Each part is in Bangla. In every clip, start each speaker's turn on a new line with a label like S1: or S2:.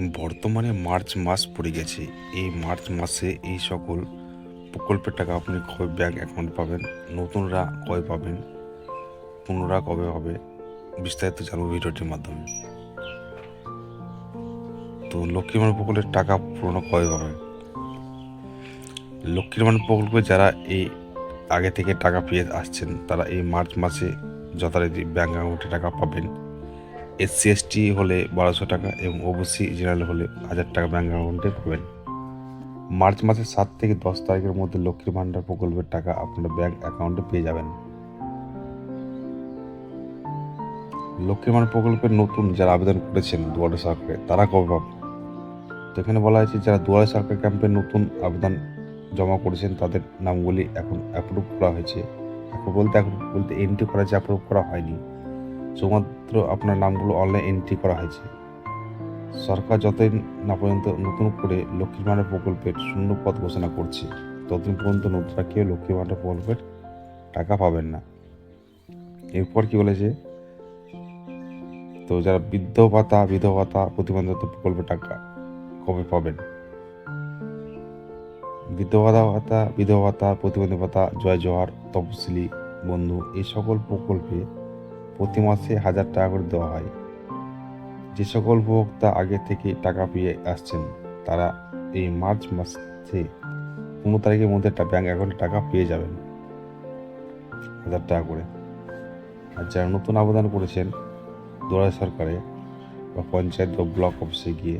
S1: বর্তমানে মার্চ মাস পড়ে গেছে। এই মার্চ মাসে এই সকল প্রকল্পের টাকা আপনি কবে ব্যাঙ্ক অ্যাকাউন্ট পাবেন? নতুনরা কবে পাবেন? পুনরা কবে হবে? বিস্তারিত জানব ভিডিওটির মাধ্যমে। তো লক্ষ্মীর প্রকল্পের টাকা পুরনো কবে পাবেন লক্ষ্মীর প্রকল্পে যারা এই আগে থেকে টাকা পেয়ে আসছেন, তারা এই মার্চ মাসে যথারীতি ব্যাঙ্ক অ্যাকাউন্টে টাকা পাবেন। এসসি এসটি হলে বারোশো টাকা এবং ওবিসি জেনারেল হলে হাজার টাকা ব্যাঙ্ক অ্যাকাউন্টে পাবেন। মার্চ মাসের সাত থেকে দশ তারিখের মধ্যে লক্ষ্মীর ভাণ্ডার প্রকল্পের টাকা আপনারা ব্যাঙ্ক অ্যাকাউন্টে পেয়ে যাবেন। লক্ষ্মীর ভাণ্ডার প্রকল্পের নতুন যারা আবেদন করেছেন দুয়ারে সরকারে, তারা কবে পাবেন? তো এখানে বলা হয়েছে, যারা দুয়ারে সরকার ক্যাম্পে নতুন আবেদন জমা করেছেন, তাদের নামগুলি এখন অ্যাপ্রুভ করা হয়েছে। অ্যাপ্রুভ বলতে, এখন বলতে এন্ট্রি করা হয়েছে অ্যাপ্রুভ করা হয়নি শুধুমাত্র আপনার নামগুলো অনলাইন এন্ট্রি করা হয়েছে। সরকার যতদিন না পর্যন্ত নতুন করে লক্ষ্মীর ভাণ্ডার প্রকল্পের শূন্য পদ ঘোষণা করছে, ততদিন পর্যন্ত নতুনরা কেউ লক্ষ্মীর ভাণ্ডার প্রকল্পের টাকা পাবেন না। এরপর কি বলেছে? তো যারা বৃদ্ধ ভাতা বিধবা ভাতা প্রতিবন্ধকতা প্রকল্পের টাকা কবে পাবেন? বিধবা ভাতা বিধবা ভাতা প্রতিবন্ধী ভাতা জয় জোহার তপশিলি, বন্ধু, এই সকল প্রকল্পে প্রতি মাসে হাজার টাকা করে দেওয়া হয়। যে সকল উপভোক্তা আগে থেকে টাকা পেয়ে আসছেন, তারা এই মার্চ মাসে পনেরো তারিখের মধ্যে একটা ব্যাঙ্ক অ্যাকাউন্টে টাকা পেয়ে যাবেন। হাজার টাকা করে। আর যারা নতুন আবেদন করেছেন দুয়ারে সরকারে বা পঞ্চায়েত বা ব্লক অফিসে গিয়ে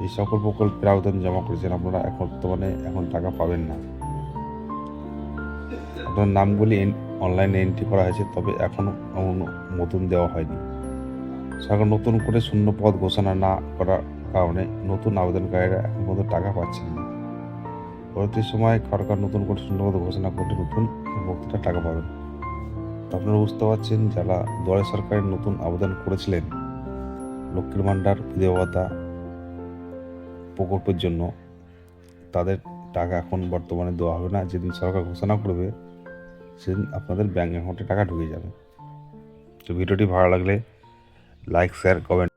S1: এই সকল প্রকল্পের আবেদন জমা করেছেন, আপনারা এখন বর্তমানে এখন টাকা পাবেন না। আপনার নামগুলি অনলাইনে এন্ট্রি করা হয়েছে, তবে এখনও নতুন দেওয়া হয়নি। সরকার নতুন করে শূন্য পদ ঘোষণা না করার কারণে নতুন আবেদনকারীরা এখন পর্যন্ত টাকা পাচ্ছেন না। পরবর্তী সময় সরকার নতুন করে শূন্য পদ ঘোষণা করলে নতুন ভক্তরা টাকা পাবেন। আপনারা বুঝতে পারছেন, যারা দুয়ারে সরকারের নতুন আবেদন করেছিলেন, লক্ষ্মীর ভাণ্ডার বিধবা ভাতা প্রকল্পের জন্য, তাদের টাকা এখন বর্তমানে দেওয়া হবে না। যেদিন সরকার ঘোষণা করবে সেদিন আপনাদের ব্যাঙ্ক অ্যাকাউন্টে টাকা ঢুকে যাবে তো ভিডিওটি ভালো লাগলে লাইক শেয়ার কমেন্ট